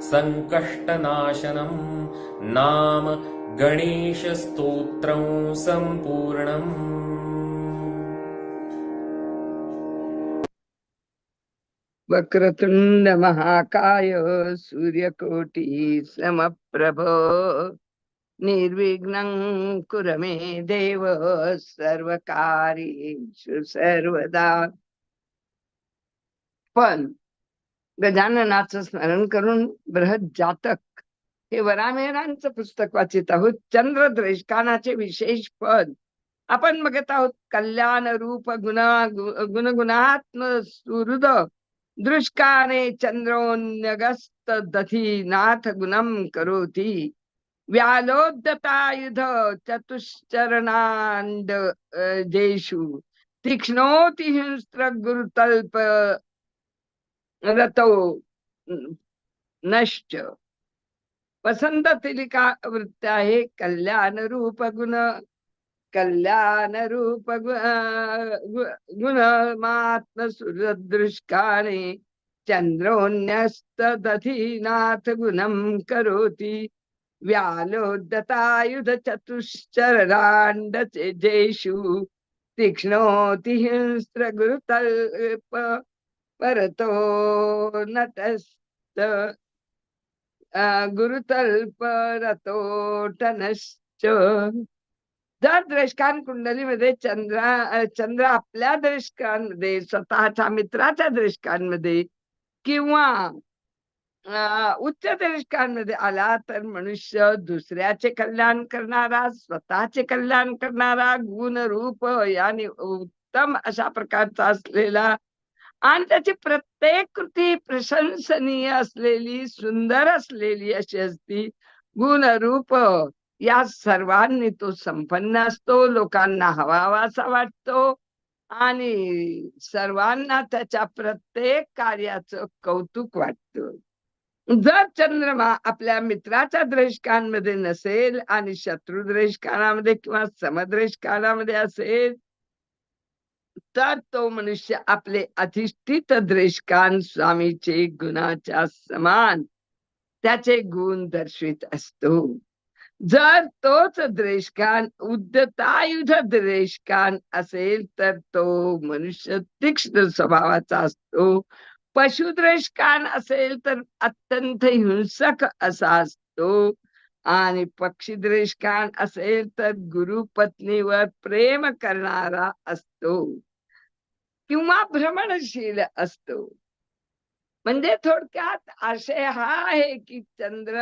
सङ्कष्टनाशनम् नाम गणेशस्तोत्रं सम्पूर्णम्। वक्रतुंड महाकाय सूर्यकोटि समप्रभ निर्विघ्नं कुर मे देव सर्वकार्येषु सर्वदा। पण गजाननाचं स्मरण करून बृहद जातक हे वरामेरांचं पुस्तक वाचित आहोत. चंद्रद्रेष्कानाचे विशेष पद. आपण बघत आहोत कल्याण रूप गुणा गुणगुणात्म सुहृद दृष्काने चंद्रोन्यगस्त दधी नाथ गुणम करोती. व्यालोद्यतायुध चतुश्चरणांड जेषु. तीक्ष्णोति हिंस्त्र गुरुतल्प रतो नश्च वसंत तिलिका वृत्त आहे कल्याण रूप गुण कल्याण रूप गुण मात्म सुरदृष्काने चंद्रोन्यस्त गुणम करोति. व्यालोदतायुध चतुश्चरांड जेषु तीक्ष्णोति हिंस्त्र गुरुतल्प परतो नटस्त गुरुतल्प रतोटनश्च जर द्रष्कान कुंडलीमध्ये चंद्र चंद्र आपल्या द्रष्कांमध्ये स्वतःच्या मित्राच्या द्रष्कांमध्ये किंवा अं, उच्च द्रष्कांमध्ये आला तर मनुष्य दुसऱ्याचे कल्याण करणारा स्वतःचे कल्याण करणारा गुण रूप याने उत्तम अशा प्रकारचा असलेला आणि त्याची प्रत्येक कृती प्रशंसनीय असलेली सुंदर असलेली अशी असती. गुणरूप या सर्वांनी तो संपन्न असतो लोकांना हवावासा वाटतो. आणि सर्वांना त्याच्या प्रत्येक कार्याचं कौतुक वाटतं. जर चंद्रमा आपल्या मित्राच्या द्रेष्कांमध्ये नसेल आणि शत्रुद्रेशकानामध्ये किंवा समद्रेशकानामध्ये असेल तर तो मनुष्य आपले अधिष्ठित द्रेशकान स्वामीचे गुणाच्या समान त्याचे गुण दर्शित असतो. जर तोच द्रेशकान उद्यतायुध द्रेशकान असेल तर तो मनुष्य तीक्ष्ण स्वभावाचा असतो. पशुद्रेशकान असेल तर अत्यंत हिंसक असा असतो. आणि पक्षीद्रेशकान असेल तर गुरु पत्नीवर प्रेम करणारा असतो. किंवा भ्रमणशील असतो. म्हणजे थोडक्यात आशय हा आहे की चंद्र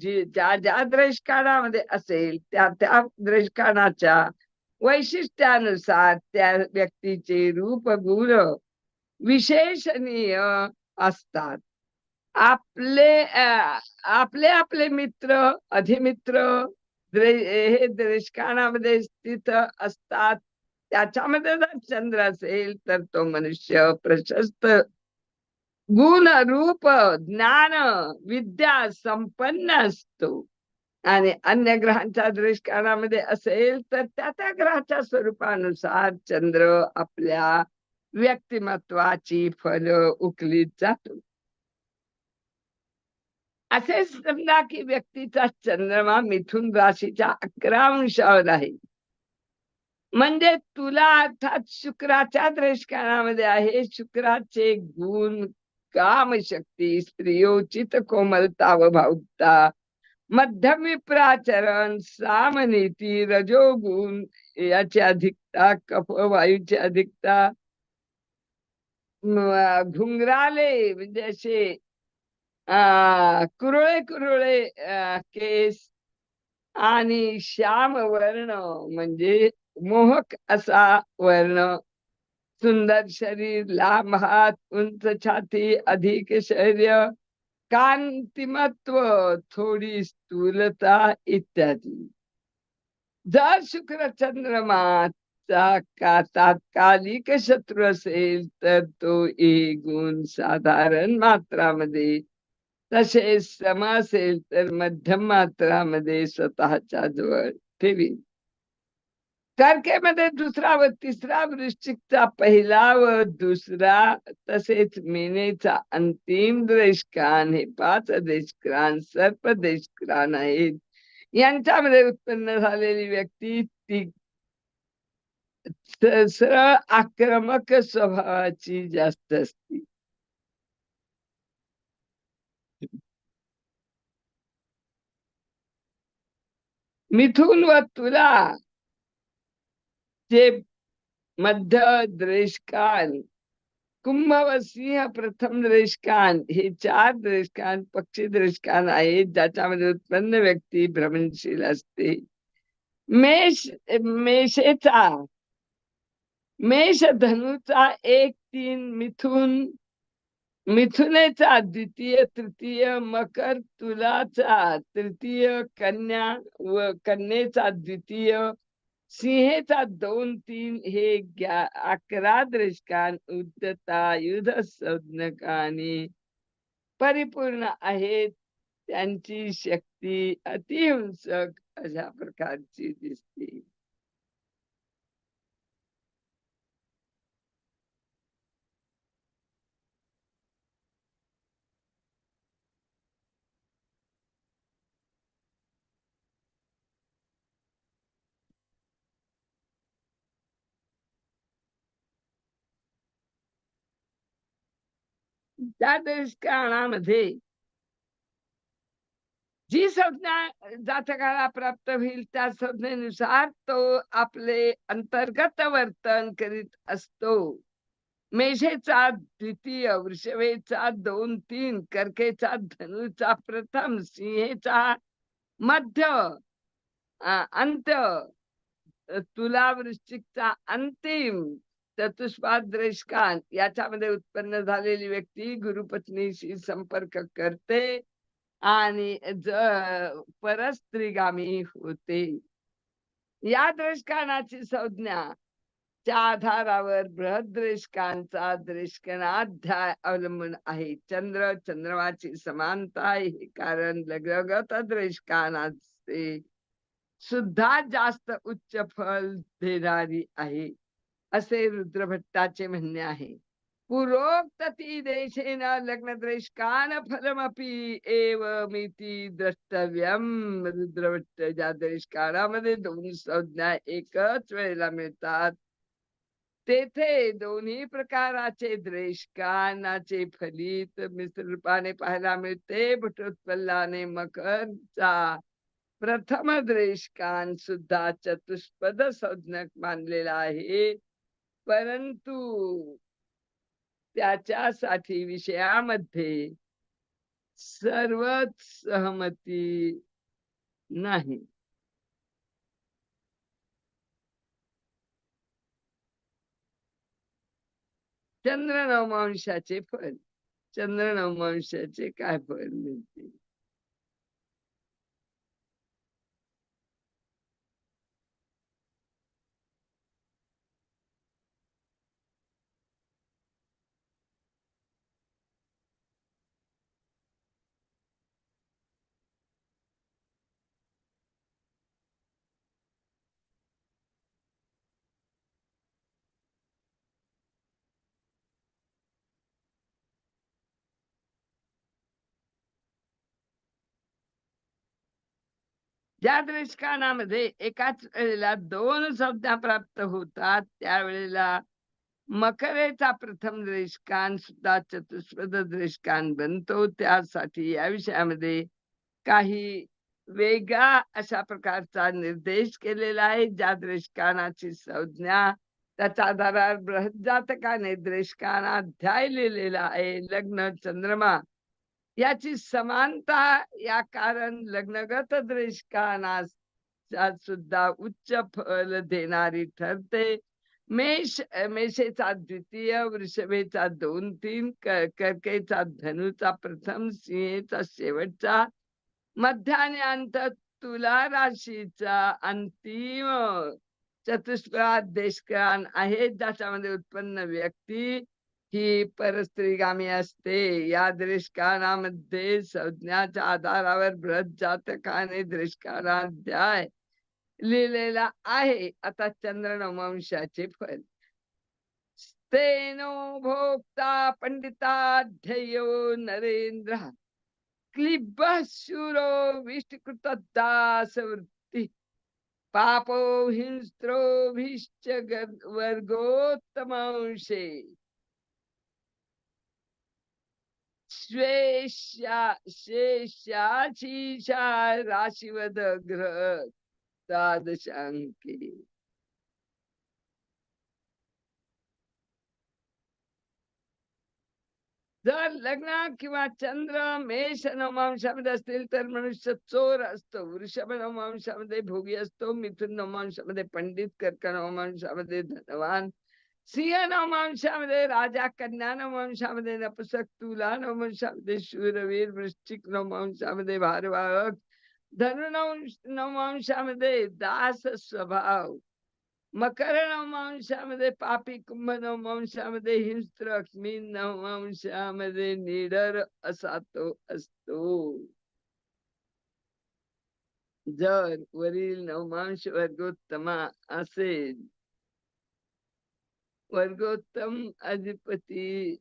ज्या ज्या द्रष्काळामध्ये असेल त्या त्या दृष्काणाच्या वैशिष्ट्यानुसार त्या व्यक्तीचे रूप गुण विशेषणीय असतात. आपले आपले आपले मित्र अधिमित्र हे द्रष्काळामध्ये स्थित असतात. त्याच्यामध्ये जर चंद्र असेल तर तो मनुष्य प्रशस्त गुण रूप ज्ञान विद्या संपन्न असतो आणि अन्य ग्रहांच्या दृष्टिकोनामध्ये असेल तर त्या त्या ग्रहाच्या स्वरूपानुसार चंद्र आपल्या व्यक्तिमत्वाची फल उकलीत जातो असे समजा की व्यक्तीचा चंद्रमा मिथुन राशीच्या अकरा अंशावर आहे म्हणजे तुला अर्थात शुक्राच्या दृष्काळामध्ये आहे. शुक्राचे गुण कामशक्ती स्त्रियोचित कोमलता व भावुकता मध्यम विप्राचरण सामनीती रजोगुण याची अधिकता कफ वायूची अधिकता घुंगराले म्हणजे असे आ, कुरळे कुरळे केस आणि श्याम वर्ण म्हणजे मोहक असा वर्ण. सुंदर शरीर लांब हात उंच छाती अधिक शौर्य कांतिमत्व थोडी स्थूलता इत्यादी. जर शुक्र चंद्रमाचा का तात्कालिक शत्रू असेल तर तो एक गुण साधारण मात्रामध्ये तसेच सम असेल तर मध्यम मात्रामध्ये स्वतःच्या जवळ ठेवी तारखेमध्ये दुसरा व तिसरा वृश्चिकचा पहिला व दुसरा तसेच मेनेचा अंतिम देशकान हे पाच देशक्रान सर्प देशक्रान आहेत. यांच्यामध्ये उत्पन्न झालेली व्यक्ती ती सरळ आक्रमक स्वभावाची जास्त असते. मिथुन व तुला जे मध्य द्रेशकान कुंभ व सिंह प्रथम द्रेशकान हे चार द्रेशकान पक्षी द्रेशकान आहेत ज्याच्यामध्ये उत्पन्न व्यक्ती भ्रमणशील असते. मेष मेषेचा मेष धनुचा एक तीन मिथुन मिथुनेचा द्वितीय तृतीय मकर तुलाचा तृतीय कन्या व कन्येचा द्वितीय सिंहेचा दोन तीन हे ग्या- अकरा दृष्कान उद्धता युध संज्ञकाने परिपूर्ण आहेत. त्यांची शक्ती अतिहिंसक अशा प्रकारची दिसते. त्या देशकाळामध्ये जी संज्ञा जातकाला प्राप्त होईल त्या संज्ञेनुसार तो आपले अंतर्गत वर्तन करीत असतो. मेषेचा द्वितीय वृषवेचा दोन तीन कर्केचा धनुचा प्रथम सिंहेचा मध्य अंत तुला वृश्चिकचा अंतिम चतुष्पाद द्रेशकान याच्यामध्ये उत्पन्न झालेली व्यक्ती गुरुपत्नीशी संपर्क करते आणि परस्त्रीगामी होते. या द्रेशकानाची संज्ञा च्या आधारावर बृहद्रेशकांचा द्रेशकनाध्याय अवलंबून आहे. चंद्र चंद्रमाची समानता आहे. हे कारण लग्नगत द्रेशकानाचे सुद्धा जास्त उच्च फल देणारी आहे. असे रुद्रभट्टाचे म्हणणे आहे. पूर्वोक्तती देशेन लग्नद्रेशकान फलमपि एव मिती द्रष्टव्यम रुद्रभट्ट ज्या देशकाळामध्ये दोन संज्ञा एकच वेळेला मिळतात. तेथे दोन्ही प्रकाराचे द्रेशकानाचे फलित मिश्ररूपाने पाहायला मिळते. भटोत्पल्लाने मकरचा प्रथम द्रेशकान सुद्धा चतुष्पद संज्ञक मानलेला आहे. परंतु त्याच्यासाठी विषयामध्ये सर्वच सहमती नाही. चंद्र नवमांशाचे फल चंद्र नवमांशाचे काय फळ मिळते ज्या दृष्कानामध्ये एकाच वेळेला दोन संज्ञा प्राप्त होतात त्यावेळेला मकरेचा प्रथम दृष्कान सुद्धा चतुष्पद दृष्कान बनतो. त्यासाठी या विषयामध्ये काही वेगळा अशा प्रकारचा निर्देश केलेला आहे. ज्या दृष्कानाची संज्ञा त्याच्या आधारावर बृहजातकाने दृष्कानाध्याय लिहिलेला आहे. लग्न चंद्रमा याची समानता या कारण लग्नगत दृष्कानास सुद्धा उच्च फल देणारी ठरते. मेष मेषेचा द्वितीय वृषभेचा दोन तीन कर्केचा धनुचा प्रथम सिंहेचा शेवटचा मध्यान्यांत तुला राशीचा अंतिम चतुष्कळात देशकान आहे. ज्याच्यामध्ये उत्पन्न व्यक्ती ही परस्त्रीगामी असते. या दृष्कानामध्ये संज्ञाच्या आधारावर बृहत जातकाने दृष्कानाध्याय लिहिलेला आहे. आता चंद्रनवंशाचे फल. तेनो भोक्ता पंडिताध्ययो नरेंद्र. क्लिब शूरो विष्टकृत दास वृत्ती पापो हिंस्त्रो भिश्च वर्गोत्तमांशे. स्वेशा शेषाचीशा राशिवद ग्रह द्वादशांकी जर लग्न किंवा चंद्र मेष नवमांशामध्ये असतील तर मनुष्य चोर असतो वृषभ नवमांशामध्ये भोगी असतो मिथुन नवमांशामध्ये पंडित कर्क नवमांशामध्ये धनवान सिंह नवमांशामध्ये राजा कन्या नवमांशामध्ये नपुसक तुला नवमांशामध्ये शूरवीर वृश्चिक नवमांशामध्ये भारवाहक धनु नवमांशामध्ये दास स्वभाव मकर नवमांशामध्ये पापी कुंभ नवमांशामध्ये हिंस्त्र मीन नवमांशामध्ये निडर असा तो असतो. जर वरील नवमांश वर्गोत्तमा असेल वर्गोत्तम अधिपती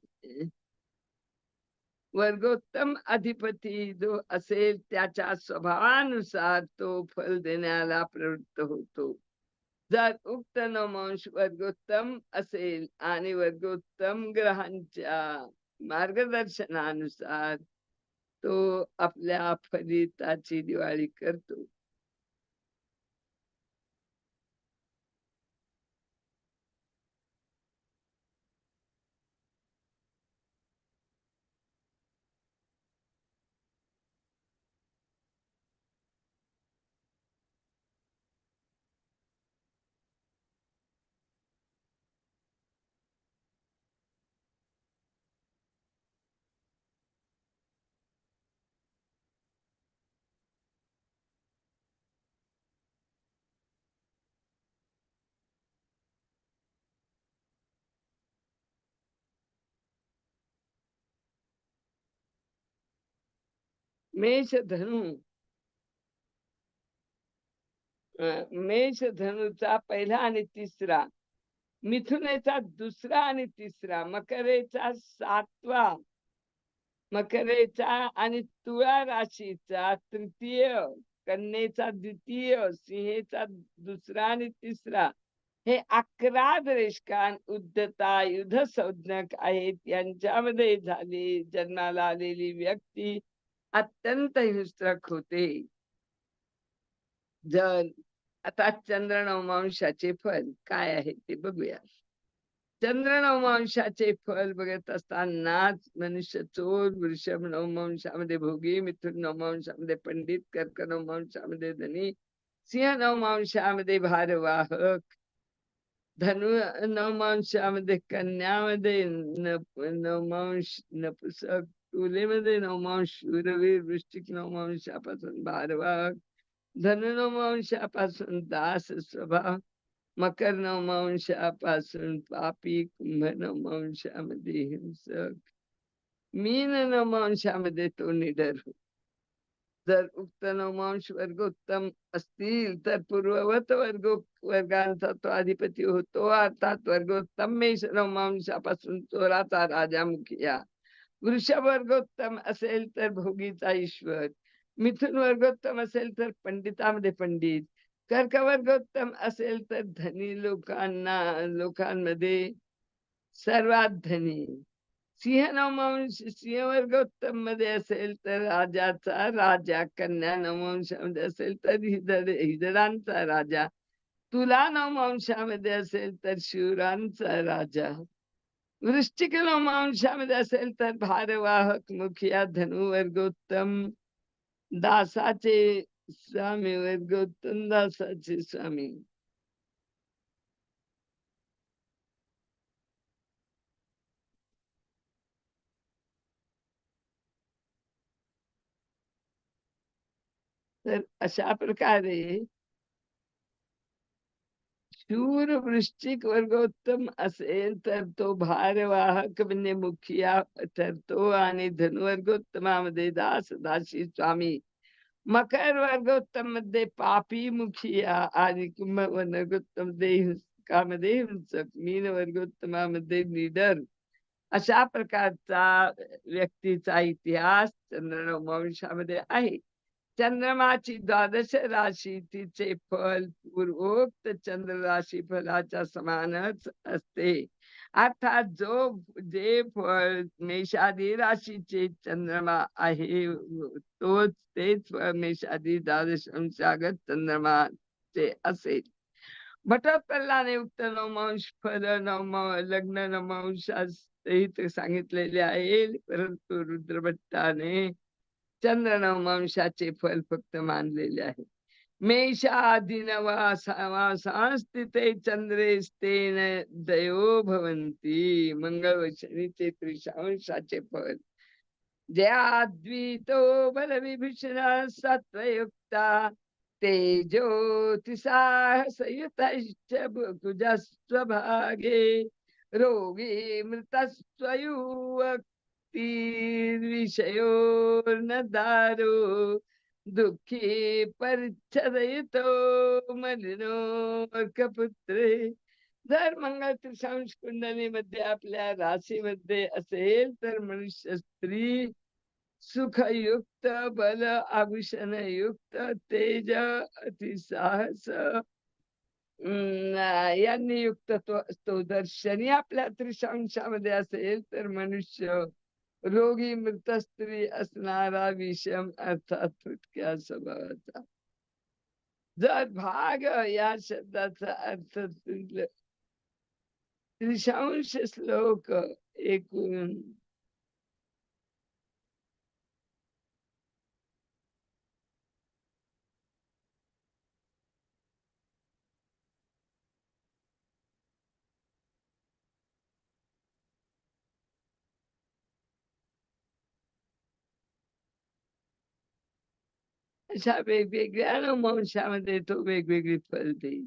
वर्गोत्तम अधिपती जो असेल त्याच्या स्वभावानुसार तो फल देण्याला प्रवृत्त होतो. जर उक्त नमांश वर्गोत्तम असेल आणि वर्गोत्तम ग्रहांच्या मार्गदर्शनानुसार तो आपल्या फलिताची दिवाळी करतो. मेष धनु मेष धनुचा पहिला आणि तिसरा मिथुनेचा दुसरा आणि तिसरा मकरेचा सातवा मकरेचा आणि तुळा राशीचा तृतीय कन्येचा द्वितीय सिंहेचा दुसरा आणि तिसरा. हे अकरा द्रेष्कान उद्धता युद्ध संज्ञक आहेत. यांच्यामध्ये झाली जन्माला आलेली व्यक्ती अत्यंत हिंस्त्रक होते. जर आता चंद्र नवमांशाचे फल काय आहे ते बघूया. चंद्र नवमांशाचे फल बघत असतानाच मनुष्य चोर वृषभ नवमांशामध्ये भोगी मिथुन नवमांशामध्ये पंडित कर्क नवमांशामध्ये धनी सिंह नवमांशामध्ये भारवाहक धनु नवमांशामध्ये कन्यामध्ये नवमांश नपुसक उलेमध्ये नवमांश उरवीर वृष्टिक नवमांशापासून भारवाग धनु नवमांशापासून दास स्वभाव मकर नवमांशापासून पापी कुंभ नवमांशामध्ये हिंसक मीन नवमांशामध्ये तो निडर। हो जर उक्त नवमांश वर्गोत्तम असतील तर पूर्ववत वर्ग वर्गांचा तो अधिपती होतो. अर्थात वर्गोत्तम मेष नवमांशापासून चोराचा राजा मुखिया. वृषभवर्गोत्तम असेल तर भोगीचा ईश्वर. मिथुन वर्गोत्तम असेल तर पंडितामध्ये पंडित. कर्कवर्गोत्तम असेल तर धनी लोकांना लोकांमध्ये सर्वात धनी. सिंह नवमांश सिंह वर्गोत्तममध्ये असेल तर राजाचा राजा कन्या नवमांशामध्ये असेल तर हिदर हिदरांचा राजा. तुला नवमांशामध्ये असेल तर शिवरांचा राजा. वृश्चिक रोमांशामध्ये असेल तर भारवाहक मुखिया धनु वर्गोत्तम दासाचे स्वामी वर्गोत्तम दासाचे स्वामी। तर अशा प्रकारे शूर वृश्चिक वर्गोत्तम असेल तर तो भारवाहक म्हणजे मुखिया ठरतो आणि धनुवर्गोत्तमामध्ये दास दासी स्वामी. मकर वर्गोत्तममध्ये पापी मुखिया आणि कुंभ वर्गोत्तममध्ये हिंसकामध्ये हिंसक मीन वर्गोत्तमामध्ये निडर. अशा प्रकारचा व्यक्तीचा इतिहास चंद्रवंशामध्ये आहे. चंद्रमाची द्वादश राशी तिचे फल पूर्वोक्त चंद्र राशी फलाच्या समानच असते. अर्थात जो जे फळ मेषादी राशीचे चंद्रमा आहे तोच तेच फळ मेषादी द्वादश अंशागत चंद्रमाचे असेल. भटोत्पल्लाने उक्त नवमांश फल नवम लग्न नवमांशास सांगितलेले आहे. परंतु रुद्रभट्टाने चंद्र नवमांशाचे फल फक्त मानलेले आहे. मेषादिनवासांस्थिते चंद्रेस्तेन दयो भवंती मंगळ शनीचे त्रिशांशाचे फल. ज्या द्वितो बल विभीषण सत्वयुक्ता तेजोतिसाहसयुतश्च कुजस्वभागे रोगी मृतस्वयुवक विषयोर्न दारो दुःखी परिच्छदयितो मलिनोर्कपुत्रे। जर मंगळ त्रिशांश कुंडलीमध्ये आपल्या राशीमध्ये असेल तर मनुष्य स्त्री सुखयुक्त बल आभूषण युक्त तेज अतिसाहस यांनी युक्त तो असतो दर्शनी आपल्या त्रिशांशामध्ये असेल तर मनुष्य रोगी मृत स्त्री असणारा विषम अर्थात थुटक्या स्वभावाचा जर भाग या शब्दाचा अर्थ त्रिशांश श्लोक एकूण अशा वेगवेगळ्या नवमांशामध्ये तो वेगवेगळी फल देईल.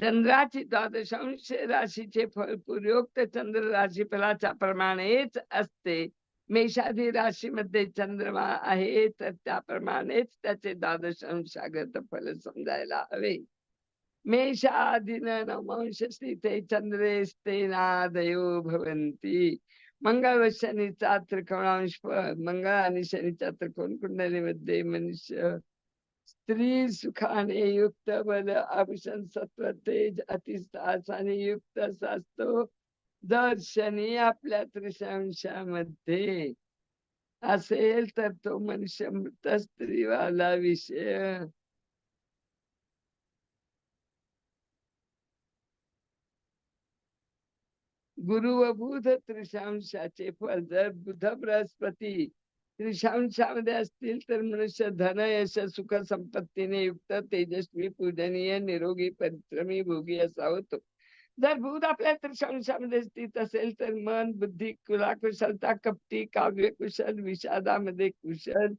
चंद्राची द्वादशांश राशीचे फल पूर्वोक्त चंद्र राशी फलाच्या प्रमाणेच असते. मेषाधी राशीमध्ये चंद्रमा आहे तर त्याप्रमाणेच त्याचे द्वादशांशागत फल समजायला हवे. मेषाधीन नवंश स्थिते चंद्रे स्तेनादयो भवंती मंगळ व शनीचा त्रिकोणांश मंगळ आणि शनीचा त्रिकोण कुंडलीमध्ये मनुष्य स्त्री सुखाने युक्त बल आभूषण सत्व तेज अतिसासाने युक्त असतो जर शनी आपल्या त्रिशांशामध्ये असेल तर तो मनुष्य मृत स्त्रीवाला विषय गुरु व बुध त्रिशांशाचे फळ जर बुध बृहस्पती त्रिशांशामध्ये असतील तर मनुष्य धन यश सुख संपत्तीने युक्त तेजस्वी पूजनीय निरोगी परिश्रमी भोगी असा होतो. जर बुध आपल्या त्रिशांशामध्ये स्थित असेल तर मन बुद्धी कुला कुशलता कपटी काव्य कुशल विषादामध्ये कुशल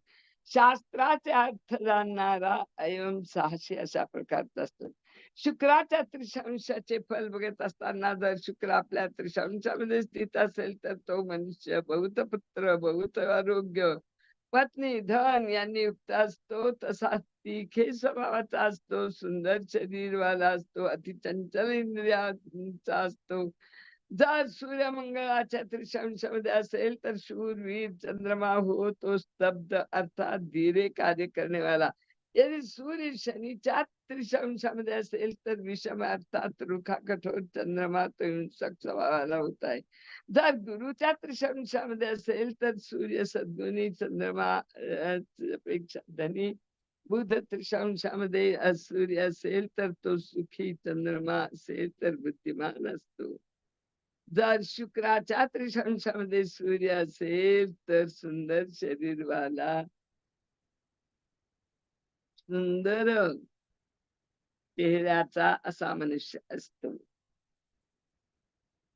शास्त्राचे अर्थ जाणणारा एवं साहसी अशा प्रकारचा असतो. शुक्राच्या त्रिशांशाचे फल बघत असताना जर शुक्र आपल्या त्रिशांशामध्ये स्थित असेल तर तो मनुष्य बहुत पुत्र बहुत आरोग्य पत्नी धन यांनी युक्त असतो. तसा तिखे स्वभावाचा असतो सुंदर शरीरवाला असतो अतिचंचल इंद्रियांचा असतो. जर सूर्य मंगळाच्या त्रिशांशामध्ये असेल तर शूरवीर चंद्रमा हो तो स्तब्ध अर्थात धीरे कार्य करणे वाला यदि सूर्य शनीच्या त्रिशांशामध्ये असेल तर विषम अर्थात रुखा कठोर चंद्रमा तो हिंसक स्वभावाला होत आहे जर गुरुच्या त्रिशांशामध्ये असेल तर सूर्य सद्गुणी चंद्रमा पेक्षा धनी बुध त्रिशांशामध्ये सूर्य असेल तर तो सुखी चंद्रमा असेल तर बुद्धिमान असतो. जर शुक्राच्या त्रिशांशामध्ये सूर्य असेल तर सुंदर शरीरवाला सुंदर चेहऱ्याचा असा मनुष्य असतो.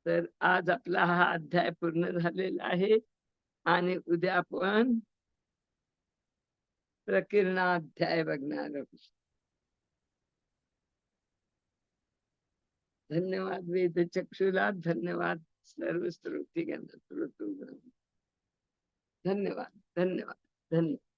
तर आज आपला हा अध्याय पूर्ण झालेला आहे आणि उद्या आपण अध्याय बघणार आहोत. धन्यवाद वेद चक्षुला धन्यवाद सर्व श्रोतीगण. धन्यवाद धन्यवाद धन्यवाद.